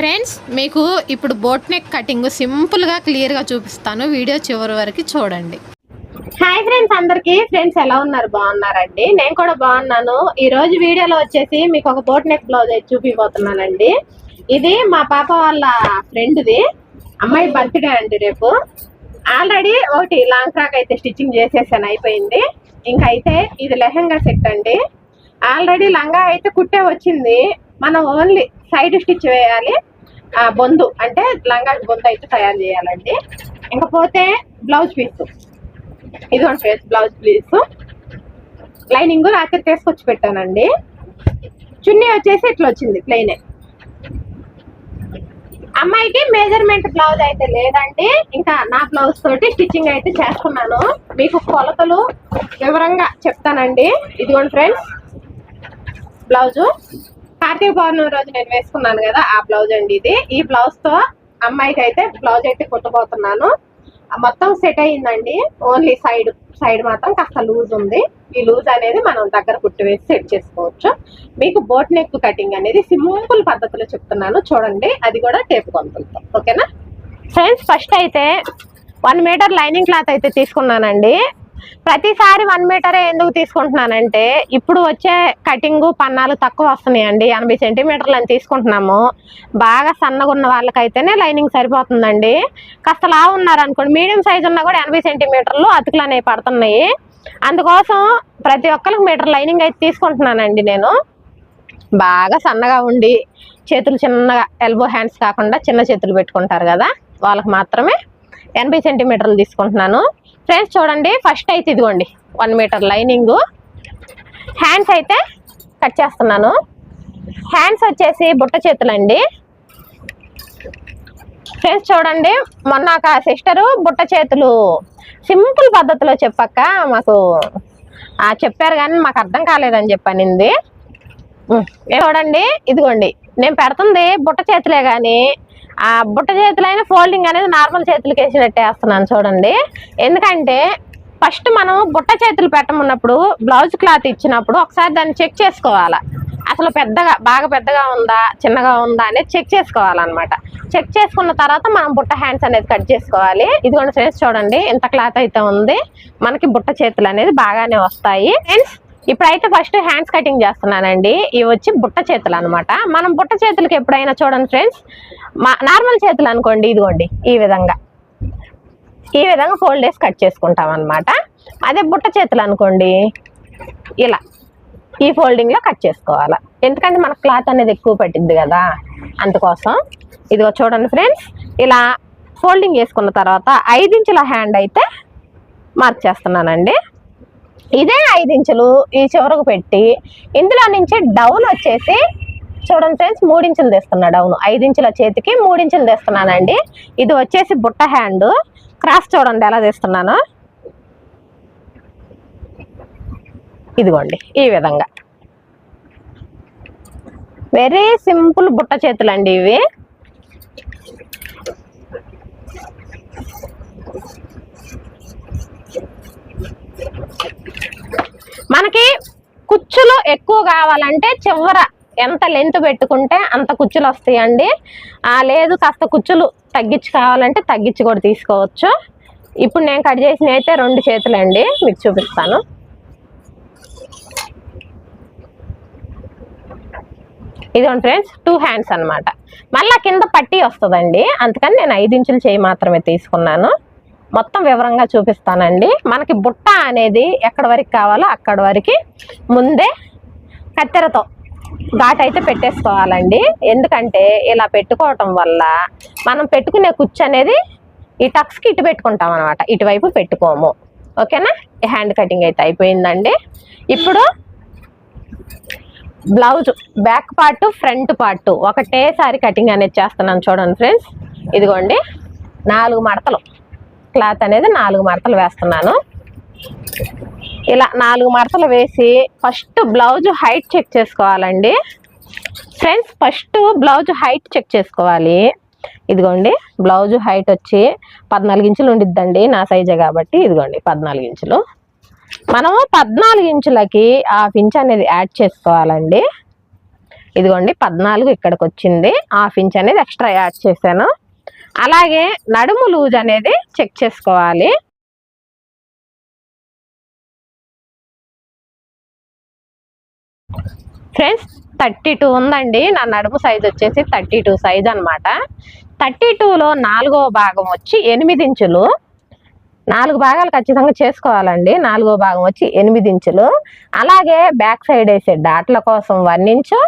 Friends మీకు ఇప్పుడు boat neck cutting సింపుల్గా క్లియర్గా చూపిస్తాను. వీడియో చివరి వరకు చూడండి. హాయ్ ఫ్రెండ్స్ అందరికి. ఫ్రెండ్స్ ఎలా ఉన్నారు? బాగున్నారండి? నేను కూడా బాగున్నాను. ఈరోజు వీడియోలో వచ్చేసి మీకు ఒక బోట్ నెక్ బ్లౌజ్ అయితే చూపిపోతున్నానండి. ఇది మా పాప వాళ్ళ ఫ్రెండ్ది. అమ్మాయి బర్త్డే అండి రేపు. ఆల్రెడీ ఒకటి లాంగ్ ఫ్రాక్ అయితే స్టిచ్చింగ్ చేసేసాను అయిపోయింది. ఇంకైతే అయితే ఇది లెహంగా సెట్ అండి. ఆల్రెడీ లంగా అయితే కుట్టే వచ్చింది. మనం ఓన్లీ సైడ్ స్టిచ్ వేయాలి. బొందు. అంటే లంగా బొందు అయితే తయారు చేయాలండి. ఇంకపోతే బ్లౌజ్ పీస్. ఇదిగోండి ఫేస్ బ్లౌజ్ ప్లీజ్ లైనింగ్ రాత్రి తీసుకొచ్చి పెట్టానండి. చున్నీ వచ్చేసి ఇట్లా వచ్చింది ప్లెయినే అమ్మాయికి మెజర్మెంట్ బ్లౌజ్ అయితే లేదండి. ఇంకా నా బ్లౌజ్ తోటి స్టిచ్చింగ్ అయితే చేస్తున్నాను. మీకు కొలతలు వివరంగా చెప్తానండి. ఇదిగోండి ఫ్రెండ్స్ బ్లౌజు. కార్తీక పౌర్ణమి రోజు నేను వేసుకున్నాను కదా ఆ బ్లౌజ్ అండి ఇది. ఈ బ్లౌజ్తో అమ్మాయికి అయితే బ్లౌజ్ అయితే కుట్టబోతున్నాను. మొత్తం సెట్ అయ్యిందండి. ఓన్లీ సైడ్ సైడ్ మాత్రం కాస్త లూజ్ ఉంది. ఈ లూజ్ అనేది మనం దగ్గర కుట్టి వేసి సెట్ చేసుకోవచ్చు. మీకు బోట్ నెక్ కటింగ్ అనేది సింపుల్ పద్ధతిలో చెప్తున్నాను. చూడండి అది కూడా టేపు కొంతుంటాం ఓకేనా ఫ్రెండ్స్ ఫస్ట్ అయితే వన్ మీటర్ లైనింగ్ క్లాత్ అయితే తీసుకున్నానండి. ప్రతిసారి వన్ మీటరే ఎందుకు తీసుకుంటున్నానంటే ఇప్పుడు వచ్చే కటింగ్ పన్నాలు తక్కువ వస్తున్నాయండి. ఎనభై సెంటీమీటర్లు అని తీసుకుంటున్నాము. బాగా సన్నగా ఉన్న వాళ్ళకైతేనే లైనింగ్ సరిపోతుందండి. కాస్త లావు ఉన్నారు అనుకోండి మీడియం సైజ్ ఉన్నా కూడా ఎనభై సెంటీమీటర్లు అతుకులు అనేవి పడుతున్నాయి. అందుకోసం ప్రతి ఒక్కరికి మీటర్ లైనింగ్ అయితే తీసుకుంటున్నానండి నేను. బాగా సన్నగా ఉండి చేతులు చిన్నగా ఎల్బో హ్యాండ్స్ కాకుండా చిన్న చేతులు పెట్టుకుంటారు కదా వాళ్ళకి మాత్రమే ఎనభై సెంటీమీటర్లు తీసుకుంటున్నాను. ఫ్రెండ్స్ చూడండి ఫస్ట్ అయితే ఇదిగోండి వన్ మీటర్ లైనింగ్ హ్యాండ్స్ అయితే కట్ చేస్తున్నాను. హ్యాండ్స్ వచ్చేసి బుట్ట చేతులండి. ఫ్రెండ్స్ చూడండి మొన్న ఒక సిస్టరు బుట్ట చేతులు సింపుల్ పద్ధతిలో చెప్పక్క మాకు చెప్పారు కానీ మాకు అర్థం కాలేదని చెప్పనింది. చూడండి ఇదిగోండి నేను పెడుతుంది బుట్ట చేతులే కానీ ఆ బుట్ట చేతులైన ఫోల్డింగ్ అనేది నార్మల్ చేతులకి వేసినట్టే వేస్తున్నాను చూడండి. ఎందుకంటే ఫస్ట్ మనం బుట్ట చేతులు పెట్టమన్నప్పుడు బ్లౌజ్ క్లాత్ ఇచ్చినప్పుడు ఒకసారి దాన్ని చెక్ చేసుకోవాలి. అసలు పెద్దగా బాగా పెద్దగా ఉందా చిన్నగా ఉందా అనేది చెక్ చేసుకోవాలన్నమాట. చెక్ చేసుకున్న తర్వాత మనం బుట్ట హ్యాండ్స్ అనేది కట్ చేసుకోవాలి. ఇదిగోండి ఫ్రెండ్స్ చూడండి ఇంత క్లాత్ అయితే ఉంది. మనకి బుట్ట చేతులు అనేది బాగానే వస్తాయి. ఫ్రెండ్స్ ఇప్పుడైతే ఫస్ట్ హ్యాండ్స్ కటింగ్ చేస్తున్నానండి. ఇవి వచ్చి బుట్ట చేతులు అనమాట మనం బుట్ట చేతులకి ఎప్పుడైనా చూడండి ఫ్రెండ్స్ మా నార్మల్ చేతులు అనుకోండి ఇదిగోండి ఈ విధంగా. ఈ విధంగా ఫోల్డ్ వేసి కట్ చేసుకుంటాం అనమాట అదే బుట్ట చేతులు అనుకోండి ఇలా ఈ ఫోల్డింగ్లో కట్ చేసుకోవాలి. ఎందుకంటే మనకు క్లాత్ అనేది ఎక్కువ పట్టింది కదా అందుకోసం. ఇదిగో చూడండి ఫ్రెండ్స్ ఇలా ఫోల్డింగ్ చేసుకున్న తర్వాత ఐదించుల హ్యాండ్ అయితే మార్క్ చేస్తున్నానండి. ఇదే ఐదించులు ఈ చివరకు పెట్టి ఇందులో నుంచి డౌన్ వచ్చేసి చూడండి ఫ్రెండ్స్ మూడించులు తెస్తున్నా డౌన్. ఐదించుల చేతికి మూడించులు తెస్తున్నానండి. ఇది వచ్చేసి బుట్ట హ్యాండ్. క్రాస్ చూడండి ఎలా తెస్తున్నాను. ఇదిగోండి ఈ విధంగా. వెరీ సింపుల్ బుట్ట చేతులు అండి ఇవి. మనకి కుచ్చులు ఎక్కువ కావాలంటే చివర ఎంత లెంత్ పెట్టుకుంటే అంత కుచ్చులు వస్తాయండి. లేదు కాస్త కుచ్చులు తగ్గించి కావాలంటే తగ్గించి కూడా తీసుకోవచ్చు. ఇప్పుడు నేను కట్ చేసిన అయితే రెండు చేతులండి. మీకు చూపిస్తాను. ఇదిగోండి ఫ్రెండ్స్ టూ హ్యాండ్స్ అన్నమాట. మళ్ళా కింద పట్టీ వస్తుందండి. అందుకని నేను ఐదు ఇంచులు చేయి మాత్రమే తీసుకున్నాను. మొత్తం వివరంగా చూపిస్తానండి. మనకి బుట్ట అనేది ఎక్కడి వరకు కావాలో అక్కడి వరకు ముందే కత్తెరతో ఘాట్ అయితే పెట్టేసుకోవాలండి. ఎందుకంటే ఇలా పెట్టుకోవటం వల్ల మనం పెట్టుకునే కుచ్చు అనేది ఈ టక్స్కి ఇటు పెట్టుకుంటాం అనమాట ఇటువైపు పెట్టుకోము. ఓకేనా? హ్యాండ్ కటింగ్ అయితే అయిపోయిందండి. ఇప్పుడు blouse back part front part. ఒకటేసారి కటింగ్ అనేది చేస్తున్నాను చూడండి ఫ్రెండ్స్. ఇదిగోండి నాలుగు మడతలు. క్లాత్ అనేది నాలుగు మడతలు వేస్తున్నాను. ఇలా నాలుగు మడతలు వేసి ఫస్ట్ బ్లౌజ్ హైట్ చెక్ చేసుకోవాలండి. Friends first blouse height check చేసుకోవాలి. ఇదిగోండి బ్లౌజ్ హైట్ వచ్చి పద్నాలుగు ఇంచులు ఉండిద్దండి నా సైజే కాబట్టి. ఇదిగోండి పద్నాలుగు ఇంచులు. మనము పద్నాలుగు ఇంచులకి హాఫ్ ఇంచ్ అనేది యాడ్ చేసుకోవాలండి. ఇదిగోండి పద్నాలుగు ఇక్కడికి వచ్చింది హాఫ్ ఇంచ్ అనేది ఎక్స్ట్రా యాడ్ చేశాను. అలాగే నడుము లూజ్ అనేది చెక్ చేసుకోవాలి. ఫ్రెండ్స్ థర్టీ టూ ఉందండి. నా నడుము సైజ్ వచ్చేసి థర్టీ టూ సైజ్ అనమాట థర్టీ టూలో నాలుగో భాగం వచ్చి ఎనిమిది ఇంచులు. నాలుగు భాగాలు ఖచ్చితంగా చేసుకోవాలండి. నాలుగో భాగం వచ్చి ఎనిమిది ఇంచులు. అలాగే బ్యాక్ సైడ్ వేసే డాట్ల కోసం వన్ ఇంచు.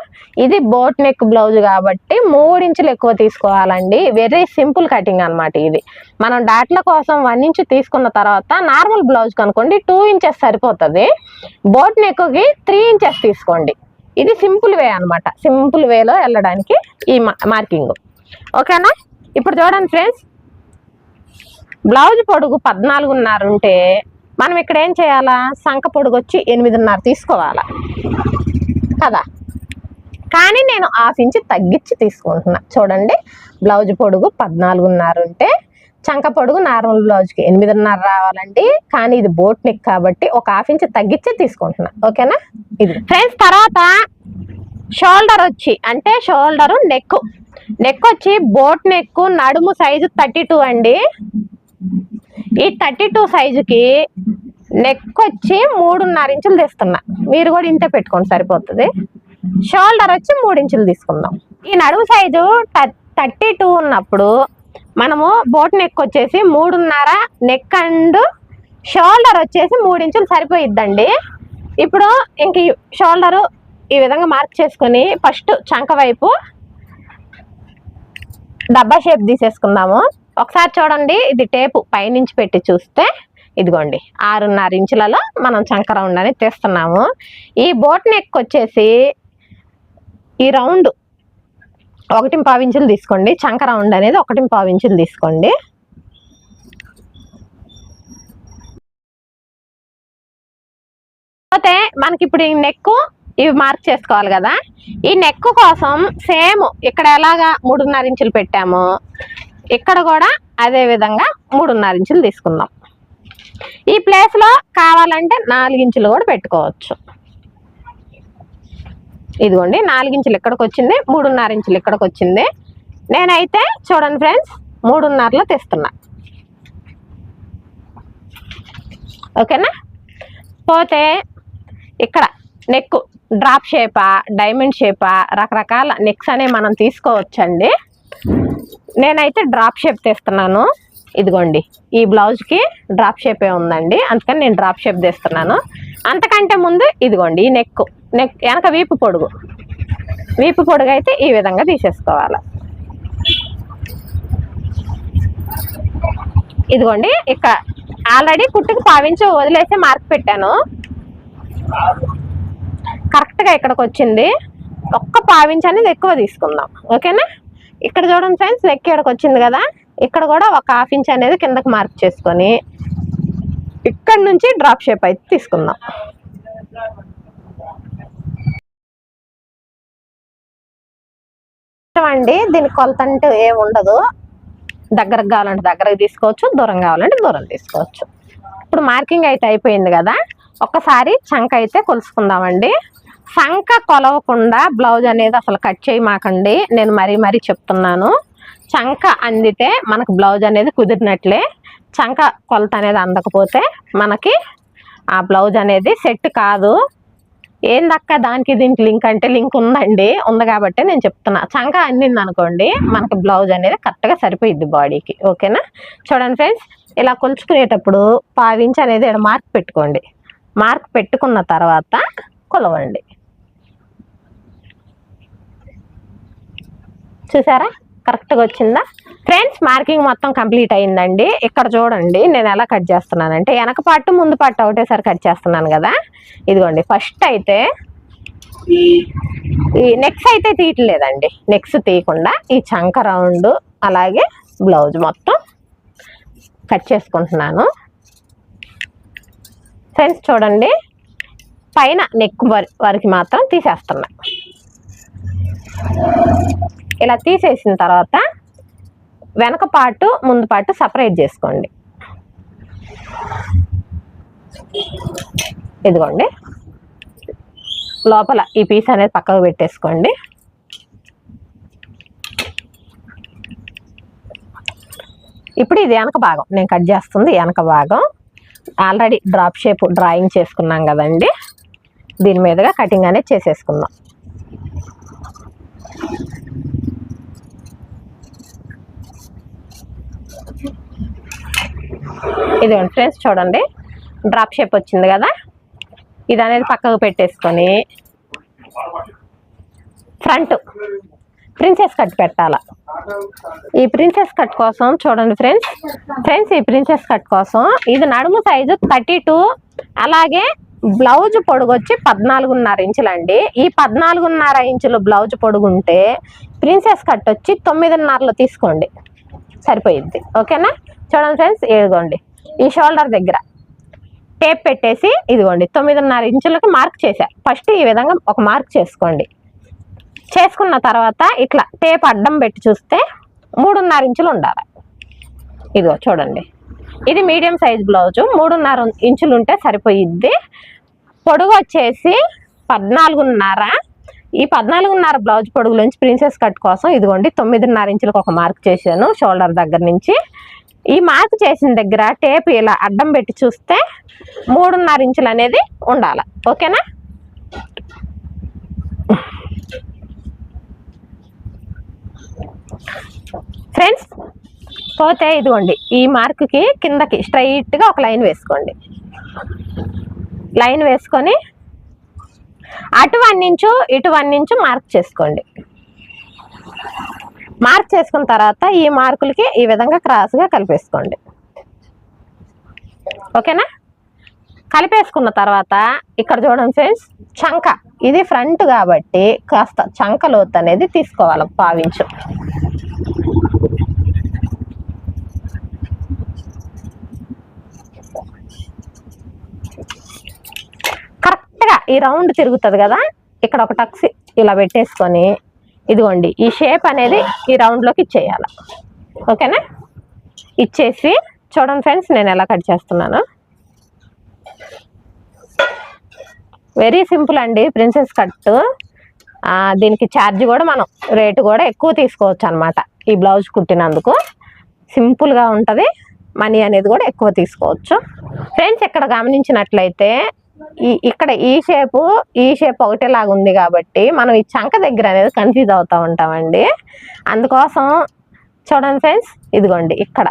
ఇది బోట్ నెక్ బ్లౌజ్ కాబట్టి మూడు ఇంచులు ఎక్కువ తీసుకోవాలండి. వెరీ సింపుల్ కటింగ్ అనమాట ఇది. మనం డాట్ల కోసం వన్ ఇంచు తీసుకున్న తర్వాత నార్మల్ బ్లౌజ్ కనుకోండి టూ ఇంచెస్ సరిపోతుంది. బోట్ నెక్కి త్రీ ఇంచెస్ తీసుకోండి. ఇది సింపుల్ వే అన్నమాట. సింపుల్ వేలో వెళ్ళడానికి ఈ మార్కింగ్. ఓకేనా? ఇప్పుడు చూడండి ఫ్రెండ్స్. బ్లౌజ్ పొడుగు పద్నాలుగున్నర ఉంటే మనం ఇక్కడ ఏం చేయాలా? సంఖ పొడుగు వచ్చి ఎనిమిదిన్నర తీసుకోవాలా? కదా? కానీ నేను హాఫ్ ఇంచ్ తగ్గించి తీసుకుంటున్నా. చూడండి బ్లౌజ్ పొడుగు పద్నాలుగున్నర ఉంటే చంక పొడుగు నార్మల్ బ్లౌజ్కి ఎనిమిదిన్నర రావాలండి. కానీ ఇది బోట్ నెక్ కాబట్టి ఒక హాఫ్ ఇంచ్ తగ్గించే తీసుకుంటున్నా. ఓకేనా? ఇది. ఫ్రెండ్స్ తర్వాత షోల్డర్ వచ్చి అంటే షోల్డరు నెక్ నెక్ వచ్చి బోట్ నెక్ నడుము సైజు థర్టీ టూ అండి. ఈ థర్టీ టూ సైజుకి నెక్ వచ్చి మూడున్నర ఇంచులు తీస్తున్నా. మీరు కూడా ఇంతే పెట్టుకోండి సరిపోతుంది. షోల్డర్ వచ్చి మూడు ఇంచులు తీసుకుందాం. ఈ నడుము సైజు థర్టీ టూ ఉన్నప్పుడు మనము బోట్ నెక్ వచ్చేసి మూడున్నర నెక్ అండ్ షోల్డర్ వచ్చేసి మూడు ఇంచులు సరిపోయిద్దండి. ఇప్పుడు ఇంక షోల్డరు ఈ విధంగా మార్క్ చేసుకుని ఫస్ట్ చంక వైపు డబ్బా షేప్ తీసేసుకుందాము. ఒకసారి చూడండి ఇది టేపు పైనుంచి పెట్టి చూస్తే ఇదిగోండి ఆరున్నర ఇంచులలో మనం చంకర ఉండని అనేది తీస్తున్నాము. ఈ బోట్ నెక్ వచ్చేసి ఈ రౌండ్ ఒకటి పావు ఇంచులు తీసుకోండి చంక రౌండ్ అనేది ఒకటి పావు ఇంచులు తీసుకోండి. పోతే మనకి ఇప్పుడు ఈ నెక్ ఇవి మార్క్ చేసుకోవాలి కదా. ఈ నెక్ కోసం సేమ్ ఇక్కడ ఎలాగా మూడున్నర ఇంచులు పెట్టాము? ఇక్కడ కూడా అదే విధంగా మూడున్నర ఇంచులు తీసుకుందాం. ఈ ప్లేస్లో కావాలంటే నాలుగించులు కూడా పెట్టుకోవచ్చు. ఇదిగోండి నాలుగించులు ఇక్కడికి వచ్చింది మూడున్నర ఇంచులు ఇక్కడికి వచ్చింది. నేనైతే చూడండి ఫ్రెండ్స్ మూడున్నరలో తెస్తున్నా. ఓకేనా? పోతే ఇక్కడ నెక్ డ్రాప్ షేపా డైమండ్ షేపా రకరకాల నెక్స్ అనేవి మనం తీసుకోవచ్చండి. నేనైతే డ్రాప్ షేప్ తీస్తున్నాను. ఇదిగోండి ఈ బ్లౌజ్కి డ్రాప్ షేపే ఉందండి. అందుకని నేను డ్రాప్ షేప్ తీస్తున్నాను. అంతకంటే ముందు ఇదిగోండి ఈ నెక్ నెక్ వెనక వీపు పొడుగు. వీపు పొడుగు అయితే ఈ విధంగా తీసేసుకోవాలి. ఇదిగోండి ఇక ఆల్రెడీ కుట్టుకు పావించి వదిలేసి మార్క్ పెట్టాను. కరెక్ట్గా ఇక్కడికి వచ్చింది. ఒక్క పావించి అనేది ఎక్కువ తీసుకుందాం. ఓకేనా? ఇక్కడ చూడండి ఫ్రెండ్స్ నెక్ ఇక్కడికి వచ్చింది కదా. ఇక్కడ కూడా ఒక హాఫ్ ఇంచ్ అనేది కిందకి మార్క్ చేసుకొని ఇక్కడ నుంచి డ్రాప్ షేప్ అయితే తీసుకుందాం. అండి దీని కొలత అంటే ఏమి ఉండదు. దగ్గరకు కావాలంటే దగ్గరకు తీసుకోవచ్చు దూరం కావాలంటే దూరం తీసుకోవచ్చు. ఇప్పుడు మార్కింగ్ అయితే అయిపోయింది కదా. ఒక్కసారి చంక అయితే కొలుసుకుందామండి. సంక కొలవకుండా బ్లౌజ్ అనేది అసలు కట్ చేయమాకండి. నేను మరీ మరీ చెప్తున్నాను. చంక అందితే మనకు బ్లౌజ్ అనేది కుదిరినట్లే. చంక కొలత అనేది అందకపోతే మనకి ఆ బ్లౌజ్ అనేది సెట్ కాదు. ఏందక్క దానికి దీనికి లింక్ అంటే లింక్ ఉందండి. ఉంది కాబట్టి నేను చెప్తున్నా. చంక అందింది అనుకోండి మనకి బ్లౌజ్ అనేది కరెక్ట్గా సరిపోయిద్ది బాడీకి. ఓకేనా? చూడండి ఫ్రెండ్స్ ఇలా కొలుచుకునేటప్పుడు పావించి అనేది మార్క్ పెట్టుకోండి. మార్క్ పెట్టుకున్న తర్వాత కొలవండి. చూసారా? కరెక్ట్గా వచ్చిందా? ఫ్రెండ్స్ మార్కింగ్ మొత్తం కంప్లీట్ అయిందండి. ఇక్కడ చూడండి నేను ఎలా కట్ చేస్తున్నానంటే వెనక పాటు ముందు పాటు ఒకటేసారి కట్ చేస్తున్నాను కదా. ఇదిగోండి ఫస్ట్ అయితే ఈ నెక్స్ అయితే తీయట్లేదండి. నెక్స్ తీయకుండా ఈ చంక రౌండ్ అలాగే బ్లౌజ్ మొత్తం కట్ చేసుకుంటున్నాను. ఫ్రెండ్స్ చూడండి పైన నెక్ వరకు మాత్రం తీసేస్తున్నా. ఇలా తీసేసిన తర్వాత వెనక పాటు ముందు పాటు సపరేట్ చేసుకోండి. ఇదిగోండి. లోపల ఈ పీస్ అనేది పక్కకు పెట్టేసుకోండి. ఇప్పుడు ఇది వెనక భాగం. నేను కట్ చేస్తుంది వెనక భాగం. ఆల్రెడీ డ్రాప్ షేప్ డ్రాయింగ్ చేసుకున్నాం కదండి. దీని మీదుగా కటింగ్ అనేది చేసేసుకుందాం. ఇది ఫ్రెండ్స్ చూడండి. డ్రాప్ షేప్ వచ్చింది కదా? ఇది అనేది పక్కకు పెట్టేసుకొని ఫ్రంట్ ప్రిన్సెస్ కట్ పెట్టాల? ఈ ప్రిన్సెస్ కట్ కోసం చూడండి ఫ్రెండ్స్. ఫ్రెండ్స్ ఈ ప్రిన్సెస్ కట్ కోసం ఇది నడుము సైజు థర్టీ టూ. అలాగే బ్లౌజ్ పొడుగు వచ్చి పద్నాలుగున్నర ఇంచులండి. ఈ పద్నాలుగున్నర ఇంచులు బ్లౌజ్ పొడుగు ఉంటే ప్రిన్సెస్ కట్ వచ్చి తొమ్మిదిన్నరలో తీసుకోండి. సరిపోయిద్ది. ఓకేనా? చూడండి ఫ్రెండ్స్ ఇదిగోండి. ఈ షోల్డర్ దగ్గర టేప్ పెట్టేసి ఇదిగోండి తొమ్మిదిన్నర ఇంచులకి మార్క్ చేశారు ఫస్ట్ ఈ విధంగా ఒక మార్క్ చేసుకోండి. చేసుకున్న తర్వాత ఇట్లా టేప్ అడ్డం పెట్టి చూస్తే మూడున్నర ఇంచులు ఉండాలి. ఇదిగో చూడండి. ఇది మీడియం సైజ్ బ్లౌజ్. మూడున్నర ఇంచులు ఉంటే సరిపోయిద్ది. పొడుగు వచ్చేసి పద్నాలుగున్నర. ఈ పద్నాలుగున్నర బ్లౌజ్ పొడుగులోంచి ప్రిన్సెస్ కట్ కోసం ఇదిగోండి తొమ్మిదిన్నర ఇంచులకు ఒక మార్క్ చేశాను షోల్డర్ దగ్గర నుంచి. ఈ మార్క్ చేసిన దగ్గర టేప్ ఇలా అడ్డం పెట్టి చూస్తే మూడున్నర ఇంచులు అనేది ఉండాలి. ఓకేనా? ఫ్రెండ్స్ పోతే ఇదిగోండి ఈ మార్కుకి కిందకి స్ట్రైట్గా ఒక లైన్ వేసుకోండి. లైన్ వేసుకొని అటు వన్ ఇంచు ఇటు వన్ ఇంచు మార్క్ చేసుకోండి. మార్క్ చేసుకున్న తర్వాత ఈ మార్కులకి ఈ విధంగా క్రాస్గా కలిపేసుకోండి. ఓకేనా? కలిపేసుకున్న తర్వాత ఇక్కడ చూడండి ఫ్రెండ్స్ చంక. ఇది ఫ్రంట్ కాబట్టి కాస్త చంక లోతు అనేది తీసుకోవాలి పావించు కరెక్ట్గా ఈ రౌండ్ తిరుగుతుంది కదా ఇక్కడ ఒక టక్స్ ఇలా పెట్టేసుకొని ఇదిగోండి ఈ షేప్ అనేది ఈ రౌండ్లోకి ఇచ్చేయాలి. ఓకేనా? ఇచ్చేసి చూడండి ఫ్రెండ్స్ నేను ఎలా కట్ చేస్తున్నాను. వెరీ సింపుల్ అండి ప్రిన్సెస్ కట్ దీనికి ఛార్జ్ కూడా మనం రేటు కూడా ఎక్కువ తీసుకోవచ్చు అనమాట ఈ బ్లౌజ్ కుట్టినందుకు. సింపుల్గా ఉంటుంది మనీ అనేది కూడా ఎక్కువ తీసుకోవచ్చు. ఫ్రెండ్స్ ఇక్కడ గమనించినట్లయితే ఈ ఇక్కడ ఈ షేపు ఈ షేప్ ఒకటేలాగా ఉంది కాబట్టి మనం ఈ చంక దగ్గర అనేది కన్ఫ్యూజ్ అవుతూ ఉంటామండి. అందుకోసం చూడండి ఫ్రెండ్స్ ఇదిగోండి ఇక్కడ.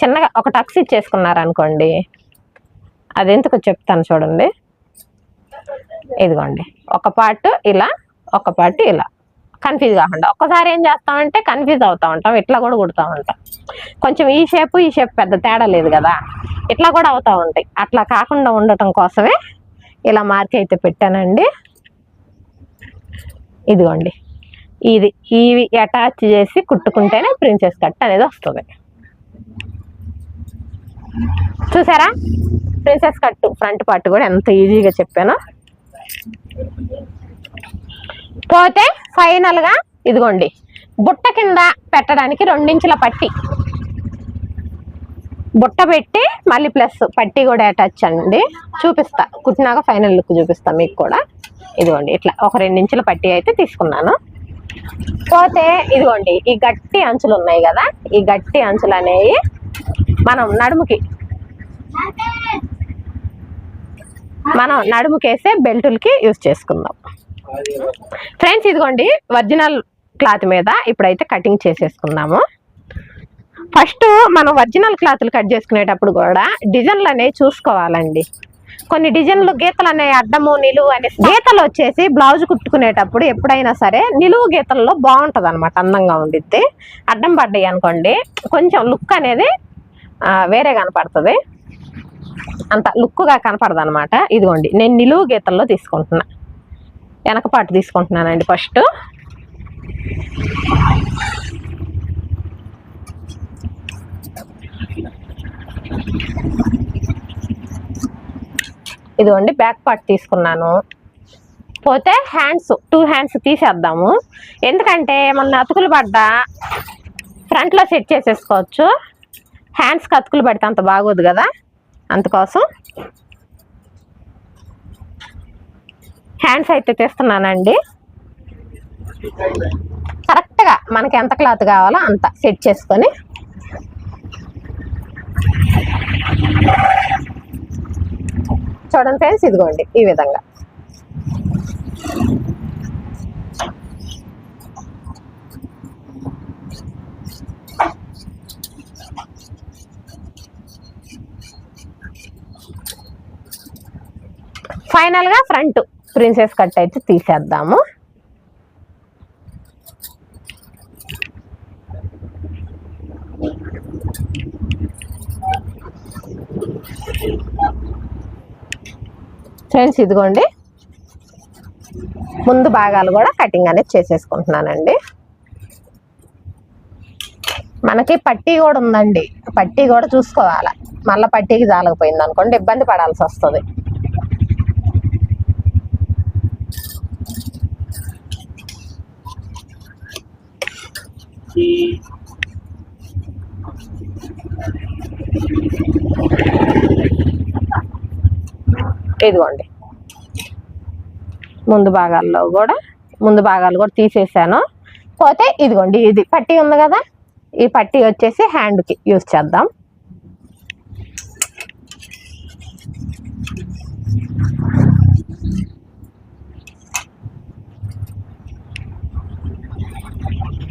చిన్నగా ఒక టక్స్ ఇచ్చేసుకున్నారనుకోండి అది ఎందుకు చెప్తాను చూడండి. ఇదిగోండి ఒక పార్ట్ ఇలా ఒక పార్ట్ ఇలా. కన్ఫ్యూజ్ కాకుండా. ఒక్కసారి ఏం చేస్తామంటే కన్ఫ్యూజ్ అవుతా ఉంటాం. ఇట్లా కూడా కుడుతూ ఉంటాం. కొంచెం ఈ షేప్ ఈ షేప్ పెద్ద తేడా లేదు కదా. ఇట్లా కూడా అవుతూ ఉంటాయి. అట్లా కాకుండా ఉండటం కోసమే ఇలా మార్క్ అయితే పెట్టానండి. ఇదిగోండి. ఇది ఇవి అటాచ్ చేసి కుట్టుకుంటేనే ప్రిన్సెస్ కట్ అనేది వస్తుంది. చూసారా? ప్రిన్సెస్ కట్ ఫ్రంట్ పార్ట్ కూడా ఎంత ఈజీగా చెప్పానో. పోతే ఫైనల్గా ఇదిగోండి. బుట్ట కింద పెట్టడానికి రెండించుల పట్టి. బుట్ట పెట్టి మళ్ళీ ప్లస్ పట్టి కూడా అటాచ్ అండి చూపిస్తా. కుట్టినాక ఫైనల్ లుక్ చూపిస్తా మీకు కూడా. ఇదిగోండి ఇట్లా ఒక రెండించుల పట్టి అయితే తీసుకున్నాను. పోతే ఇదిగోండి ఈ గట్టి అంచులు ఉన్నాయి కదా ఈ గట్టి అంచులు అనేవి మనం నడుముకి మనం నడుముకేసే బెల్టులకి యూజ్ చేసుకుందాం. ఫ్రెండ్స్ ఇదిగోండి ఒరిజినల్ క్లాత్ మీద ఇప్పుడైతే కటింగ్ చేసేసుకుందాము. ఫస్ట్ మనం ఒరిజినల్ క్లాత్లు కట్ చేసుకునేటప్పుడు కూడా డిజైన్లు అనేవి చూసుకోవాలండి. కొన్ని డిజైన్లు గీతలు అనేవి అడ్డము నిలువు అనే గీతలు వచ్చేసి బ్లౌజ్ కుట్టుకునేటప్పుడు ఎప్పుడైనా సరే నిలువు గీతల్లో బాగుంటుంది అనమాట అందంగా ఉండిద్ది. అడ్డం పడ్డాయి అనుకోండి కొంచెం లుక్ అనేది వేరే కనపడుతుంది. అంత లుక్గా కనపడదు అనమాట ఇదిగోండి నేను నిలువు గీతల్లో తీసుకుంటున్నా. వెనక పాటు తీసుకుంటున్నానండి ఫస్ట్. ఇదిగోండి బ్యాక్ పార్ట్ తీసుకున్నాను. పోతే హ్యాండ్స్ టూ హ్యాండ్స్ తీసేద్దాము. ఎందుకంటే మన అతుకులు పడ్డా ఫ్రంట్లో సెట్ చేసేసుకోవచ్చు. హ్యాండ్స్కి అతుకులు పడితే అంత బాగోదు కదా అందుకోసం. హ్యాండ్స్ అయితే తీస్తున్నానండి. కరెక్ట్గా మనకి ఎంత క్లాత్ కావాలో అంత సెట్ చేసుకొని. చూడండి ఫ్రెండ్స్ ఇదిగోండి ఈ విధంగా. ఫైనల్గా ఫ్రంట్ ప్రిన్సెస్ కట్ అయితే తీసేద్దాము. ఫ్రెండ్స్ ఇదిగోండి. ముందు భాగాలు కూడా కటింగ్ అనేది చేసేసుకుంటున్నానండి. మనకి పట్టీ కూడా ఉందండి. పట్టీ కూడా చూసుకోవాలి. మళ్ళీ పట్టీకి జాలకపోయింది అనుకోండి ఇబ్బంది పడాల్సి వస్తుంది. ఇదిగోండి. ముందు భాగాల్లో కూడా ముందు భాగాలు కూడా తీసేసాను. పోతే ఇదిగోండి ఇది పట్టీ ఉంది కదా? ఈ పట్టీ వచ్చేసి హ్యాండ్కి యూజ్ చేద్దాం.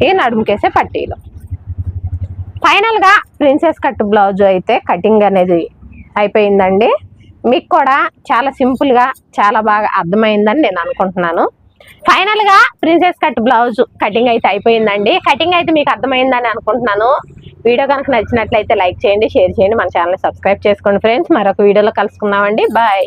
ఈ నడుముకేసే పట్టీలు. ఫైనల్గా ప్రిన్సెస్ కట్ బ్లౌజ్ అయితే కటింగ్ అనేది అయిపోయిందండి. మీకు కూడా చాలా సింపుల్గా చాలా బాగా అర్థమైందని నేను అనుకుంటున్నాను. ఫైనల్గా ప్రిన్సెస్ కట్ బ్లౌజ్ కటింగ్ అయితే అయిపోయిందండి. కటింగ్ అయితే మీకు అర్థమైందని అనుకుంటున్నాను. వీడియో కనుక నచ్చినట్లయితే లైక్ చేయండి షేర్ చేయండి. మన ఛానల్ని సబ్స్క్రైబ్ చేసుకోండి ఫ్రెండ్స్. మరొక వీడియోలో కలుసుకుందామండి. బాయ్.